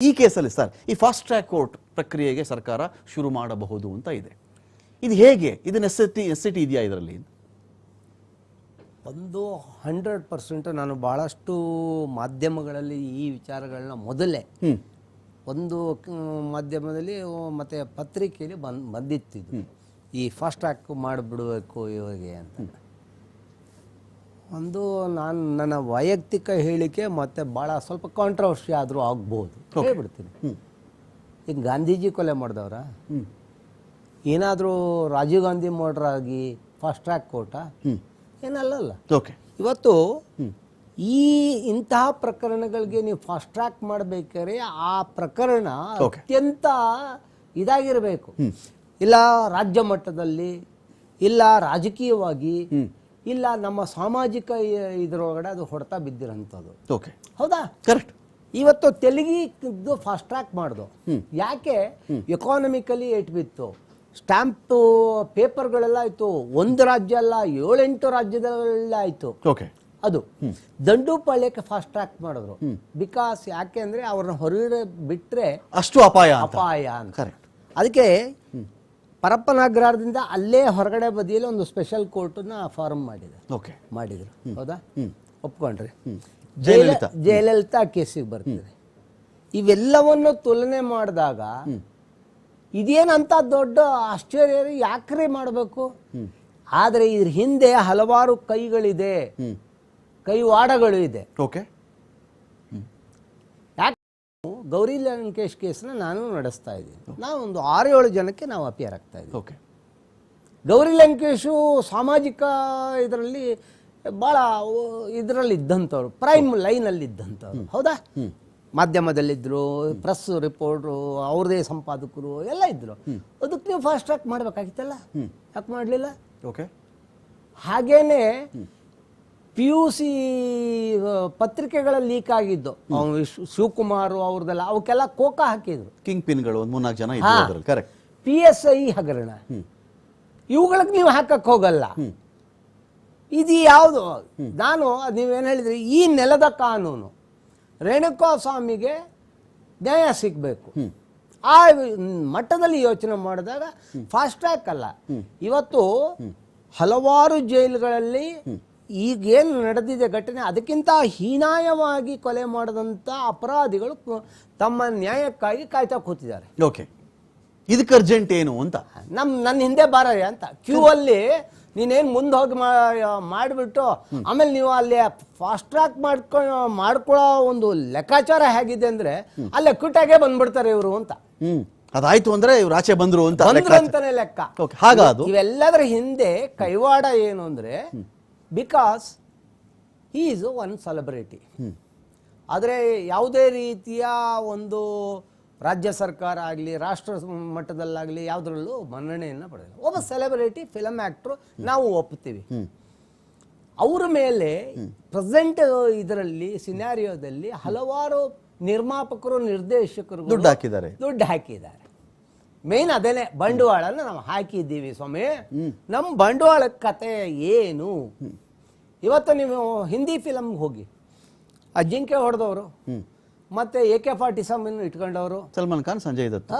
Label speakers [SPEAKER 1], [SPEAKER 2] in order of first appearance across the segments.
[SPEAKER 1] ಈ ಕೇಸಲ್ಲಿ ಸರ್ ಈ ಫಾಸ್ಟ್ ಟ್ರ್ಯಾಕ್ ಕೋರ್ಟ್ ಪ್ರಕ್ರಿಯೆಗೆ ಸರ್ಕಾರ ಶುರು ಮಾಡಬಹುದು ಅಂತ ಇದೆ. ಇದು ಹೇಗೆ? ಇದು ನೆಸೆಸಿಟಿ ನೆಸೆಸಿಟಿ ಇದೆಯಾ ಇದರಲ್ಲಿ?
[SPEAKER 2] ಒಂದು ಹಂಡ್ರೆಡ್ ಪರ್ಸೆಂಟ್ ನಾನು ಭಾಳಷ್ಟು ಮಾಧ್ಯಮಗಳಲ್ಲಿ ಈ ವಿಚಾರಗಳನ್ನ ಮೊದಲೇ ಒಂದು ಮಾಧ್ಯಮದಲ್ಲಿ ಮತ್ತು ಪತ್ರಿಕೆಯಲ್ಲಿ ಬಂದ್ ಬಂದಿತ್ತು ಈ ಫಾಸ್ಟ್ ಟ್ರ್ಯಾಕ್ ಮಾಡಿಬಿಡಬೇಕು ಇವರಿಗೆ ಅಂತ. ಒಂದು ನಾನು ನನ್ನ ವೈಯಕ್ತಿಕ ಹೇಳಿಕೆ ಮತ್ತು ಭಾಳ ಸ್ವಲ್ಪ ಕಾಂಟ್ರವರ್ಸಿ ಆದರೂ ಆಗ್ಬೋದು. ಹೇಳ್ಬಿಡ್ತೀನಿ ಈಗ ಗಾಂಧೀಜಿ ಕೊಲೆ ಮಾಡಿದವ್ರ? ಏನಾದರೂ ರಾಜೀವ್ ಗಾಂಧಿ ಮರ್ಡರ್ ಆಗಿ ಫಾಸ್ಟ್ ಟ್ರ್ಯಾಕ್ ಕೋರ್ಟ
[SPEAKER 1] ಏನಲ್ಲ
[SPEAKER 2] ಏನಲ್ಲಲ್ಲ.
[SPEAKER 1] ಓಕೆ
[SPEAKER 2] ಇವತ್ತು ಈ ಇಂತಹ ಪ್ರಕರಣಗಳಿಗೆ ನೀವು ಫಾಸ್ಟ್ ಟ್ರ್ಯಾಕ್ ಮಾಡಬೇಕಾದ್ರೆ ಆ ಪ್ರಕರಣ ಅತ್ಯಂತ ಇದಾಗಿರಬೇಕು. ಇಲ್ಲ ರಾಜ್ಯ ಮಟ್ಟದಲ್ಲಿ ಇಲ್ಲ ರಾಜಕೀಯವಾಗಿ ಇಲ್ಲ ನಮ್ಮ ಸಾಮಾಜಿಕ ಇದರೊಳಗಡೆ ಅದು ಹೊಡೆತ ಬಿದ್ದಿರೋಂಥದ್ದು.
[SPEAKER 1] ಓಕೆ
[SPEAKER 2] ಹೌದಾ?
[SPEAKER 1] ಕರೆಕ್ಟ್
[SPEAKER 2] ಇವತ್ತು ತೆಲುಗಿದ್ದು ಫಾಸ್ಟ್ ಟ್ರ್ಯಾಕ್ ಮಾಡ್ದು. ಯಾಕೆ? ಎಕಾನಮಿಕಲಿ ಏಟ್ ಬಿತ್ತು. ಸ್ಟ್ಯಾಂಪ್ ಪೇಪರ್ಗಳೆಲ್ಲ ಆಯಿತು. ಒಂದು ರಾಜ್ಯ ಅಲ್ಲ ಏಳೆಂಟು ರಾಜ್ಯದಲ್ಲ ಆಯಿತು.
[SPEAKER 1] ಓಕೆ
[SPEAKER 2] ಅದು. ದಂಡುಪಾಳ್ಯಕ್ಕೆ ಫಾಸ್ಟ್ ಟ್ರ್ಯಾಕ್ ಮಾಡಿದ್ರು. ಬಿಕಾಸ್ ಯಾಕೆ ಅಂದರೆ ಅವ್ರನ್ನ ಹೊರಗಡೆ ಬಿಟ್ಟರೆ
[SPEAKER 1] ಅಷ್ಟು ಅಪಾಯ
[SPEAKER 2] ಅಪಾಯ ಅಂತ.
[SPEAKER 1] ಕರೆಕ್ಟ್
[SPEAKER 2] ಅದಕ್ಕೆ ಪರಪ್ಪನಾಗ್ರಹದಿಂದ ಅಲ್ಲೇ ಹೊರಗಡೆ ಬದಿಯಲ್ಲಿ ಒಂದು ಸ್ಪೆಷಲ್ ಕೋರ್ಟನ್ನ ಫಾರ್ಮ್ ಮಾಡಿದೆ
[SPEAKER 1] ಓಕೆ
[SPEAKER 2] ಮಾಡಿದ್ರು. ಹೌದಾ? ಒಪ್ಕೊಂಡ್ರಿ.
[SPEAKER 1] ಜಯಲಲಿತಾ.
[SPEAKER 2] ಜಯಲ- ಜಯಲಲಿತಾ ಕೇಸಿಗೆ ಬರ್ತೀರಿ ಇವೆಲ್ಲವನ್ನು ತುಲನೆ ಮಾಡಿದಾಗ ಇದೇನಂತ ದೊಡ್ಡ ಆಶ್ಚರ್ಯ ಯಾಕ್ರಿ ಮಾಡಬೇಕು? ಆದರೆ ಇದ್ರ ಹಿಂದೆ ಹಲವಾರು ಕೈಗಳಿದೆ. ಕೈವಾಡಗಳು ಇದೆ.
[SPEAKER 1] ಓಕೆ
[SPEAKER 2] ಗೌರಿ ಲಂಕೇಶ್ ಕೇಸ್ನ ನಾನು ನಡೆಸ್ತಾ ಇದ್ದೀನಿ. ನಾವು ಒಂದು ಆರು ಏಳು ಜನಕ್ಕೆ ನಾವು ಅಪಿಯರ್ ಆಗ್ತಾ ಇದ್ದೀವಿ.
[SPEAKER 1] ಓಕೆ.
[SPEAKER 2] ಗೌರಿ ಲಂಕೇಶು ಸಾಮಾಜಿಕ ಇದರಲ್ಲಿ ಭಾಳ ಇದರಲ್ಲಿ ಇದ್ದಂಥವ್ರು ಪ್ರೈಮ್ ಲೈನಲ್ಲಿ ಇದ್ದಂಥವ್ರು ಹೌದಾ? ಮಾಧ್ಯಮದಲ್ಲಿದ್ದರು ಪ್ರೆಸ್ ರಿಪೋರ್ಟ್ರು ಅವ್ರದೇ ಸಂಪಾದಕರು ಎಲ್ಲ ಇದ್ದರು ಅದಕ್ಕೆ ನೀವು ಫಾಸ್ಟ್ ಟ್ರ್ಯಾಕ್ ಮಾಡಬೇಕಾಗಿತ್ತಲ್ಲ? ಯಾಕೆ ಮಾಡಲಿಲ್ಲ?
[SPEAKER 1] ಓಕೆ.
[SPEAKER 2] ಹಾಗೇನೆ ಪಿ ಯು ಸಿ ಪತ್ರಿಕೆಗಳಲ್ಲಿ ಲೀಕ್ ಆಗಿದ್ದು. ಅವನು ಶಿವಕುಮಾರ್ ಅವ್ರದ್ದೆಲ್ಲ ಅವಕ್ಕೆಲ್ಲ ಕೋಕ ಹಾಕಿದ್ರು.
[SPEAKER 1] ಕಿಂಗ್ ಪಿನ್ಗಳು ಒಂದು ಮೂರ್ನಾಲ್ಕು ಜನ ಇದ್ರು ಅದರಲ್ಲಿ ಕರೆಕ್ಟ್
[SPEAKER 2] ಪಿ ಎಸ್ ಐ ಹಗರಣ. ಇವುಗಳಿಗೆ ನೀವು ಹಾಕಕ್ ಹೋಗಲ್ಲ. ಇದು ಯಾವುದು? ನಾನು ನೀವೇನು ಹೇಳಿದ್ರಿ? ಈ ನೆಲದ ಕಾನೂನು. ರೇಣುಕಾ ಸ್ವಾಮಿಗೆ ನ್ಯಾಯ ಸಿಗಬೇಕು. ಆ ಮಟ್ಟದಲ್ಲಿ ಯೋಚನೆ ಮಾಡಿದಾಗ ಫಾಸ್ಟ್ ಟ್ರ್ಯಾಕ್ ಅಲ್ಲ. ಇವತ್ತು ಹಲವಾರು ಜೈಲುಗಳಲ್ಲಿ ಈಗೇನು ನಡೆದಿದೆ ಘಟನೆ ಅದಕ್ಕಿಂತ ಹೀನಾಯವಾಗಿ ಕೊಲೆ ಮಾಡಿದಂಥ ಅಪರಾಧಿಗಳು ತಮ್ಮ ನ್ಯಾಯಕ್ಕಾಗಿ ಕಾಯ್ತಾ ಕೂತಿದ್ದಾರೆ.
[SPEAKER 1] ಓಕೆ. ಇದಕ್ಕೆ ಅರ್ಜೆಂಟ್ ಏನು ಅಂತ?
[SPEAKER 2] ನಮ್ಮ ನನ್ನ ಹಿಂದೆ ಬಾರಯ್ಯ ಅಂತ. ಕ್ಯೂ ಅಲ್ಲಿ ನೀನೇನು ಮುಂದೆ ಹೋಗಿ ಮಾಡಿಬಿಟ್ಟು ಆಮೇಲೆ ನೀವು ಅಲ್ಲಿ ಫಾಸ್ಟ್ ಟ್ರ್ಯಾಕ್ ಮಾಡ್ಕೊಂಡು ಮಾಡ್ಕೊಳ್ಳೋ ಒಂದು ಲೆಕ್ಕಾಚಾರ ಹೇಗಿದೆ ಅಂದ್ರೆ ಅಲ್ಲೇ ಕ್ವಿಟಾಗೆ ಬಂದ್ಬಿಡ್ತಾರೆ ಇವರು ಅಂತ.
[SPEAKER 1] ಅದಾಯ್ತು ಅಂದ್ರೆ ಇವ್ರು ಆಚೆ ಬಂದ್ರು ಅಂತ.
[SPEAKER 2] ಅಂತಾನೆ ಲೆಕ್ಕ.
[SPEAKER 1] ಹಾಗಾದ್ರು?
[SPEAKER 2] ಇವೆಲ್ಲದರ ಹಿಂದೆ ಕೈವಾಡ ಏನು ಅಂದ್ರೆ because he is one celebrity ಆದರೆ ಯಾವುದೇ ರೀತಿಯ ಒಂದು ರಾಜ್ಯ ಸರ್ಕಾರ ಆಗಲಿ ರಾಷ್ಟ್ರ ಮಟ್ಟದಲ್ಲಾಗಲಿ ಯಾವುದರಲ್ಲೂ ಮನ್ನಣೆಯನ್ನು ಪಡೆದಿಲ್ಲ. ಒಬ್ಬ ಸೆಲೆಬ್ರಿಟಿ ಫಿಲಮ್ ಆ್ಯಕ್ಟ್ರು ನಾವು ಒಪ್ಪುತ್ತೀವಿ. ಅವರ ಮೇಲೆ ಪ್ರೆಸೆಂಟ್ ಇದರಲ್ಲಿ ಸಿನಾರಿಯೋದಲ್ಲಿ ಹಲವಾರು ನಿರ್ಮಾಪಕರು ನಿರ್ದೇಶಕರು
[SPEAKER 1] ದುಡ್ಡು ಹಾಕಿದ್ದಾರೆ.
[SPEAKER 2] ದುಡ್ಡು ಹಾಕಿದ್ದಾರೆ. ಮೇನ್ ಅದೇನೆ ಬಂಡವಾಳನ ನಾವು ಹಾಕಿದ್ದೀವಿ ಸ್ವಾಮಿ. ನಮ್ಮ ಬಂಡವಾಳ ಕತೆ ಏನು? ಇವತ್ತು ನೀವು ಹಿಂದಿ ಫಿಲಮ್ಗೆ ಹೋಗಿ. ಆ ಜಿಂಕೆ ಹೊಡೆದವರು ಮತ್ತೆ ಎ ಕೆ ಫಾರ್ಟಿ ಸೆವೆನ್ ಇಟ್ಕೊಂಡವರು.
[SPEAKER 1] ಸಲ್ಮಾನ್ ಖಾನ್ ಸಂಜಯ್ ದತ್ತ.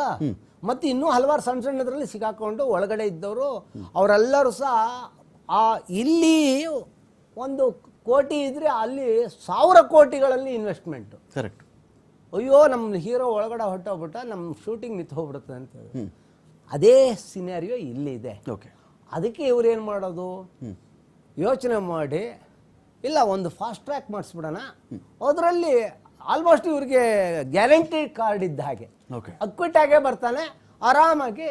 [SPEAKER 2] ಮತ್ತೆ ಇನ್ನೂ ಹಲವಾರು ಸಣ್ಣ ಸಣ್ಣದ್ರಲ್ಲಿ ಸಿಕ್ಕಾಕೊಂಡು ಒಳಗಡೆ ಇದ್ದವರು. ಅವರೆಲ್ಲರೂ ಸಹ ಆ ಇಲ್ಲಿ ಒಂದು ಕೋಟಿ ಇದ್ರೆ ಅಲ್ಲಿ ಸಾವಿರ ಕೋಟಿಗಳಲ್ಲಿ ಇನ್ವೆಸ್ಟ್ಮೆಂಟ್
[SPEAKER 1] ಕರೆಕ್ಟ್
[SPEAKER 2] ಅಯ್ಯೋ ನಮ್ಮ ಹೀರೋ ಒಳಗಡೆ ಹೊಟ್ಟೋಗ್ಬಿಟ್ಟ ನಮ್ಮ ಶೂಟಿಂಗ್ ನಿಂತು ಹೋಗ್ಬಿಡುತ್ತೆ ಅಂತೇಳಿ ಅದೇ ಸಿನಾರಿಯೋ ಇಲ್ಲಿದೆ.
[SPEAKER 1] ಓಕೆ
[SPEAKER 2] ಅದಕ್ಕೆ ಇವ್ರು ಏನು ಮಾಡೋದು? ಯೋಚನೆ ಮಾಡಿ ಇಲ್ಲ ಒಂದು ಫಾಸ್ಟ್ ಟ್ರ್ಯಾಕ್ ಮಾಡಿಸ್ಬಿಡೋಣ. ಅದರಲ್ಲಿ ಆಲ್ಮೋಸ್ಟ್ ಇವ್ರಿಗೆ ಗ್ಯಾರಂಟಿ ಕಾರ್ಡ್ ಇದ್ದ ಹಾಗೆ.
[SPEAKER 1] ಓಕೆ
[SPEAKER 2] ಅಕ್ವಿಟ್ ಆಗೇ ಬರ್ತಾನೆ ಆರಾಮಾಗಿ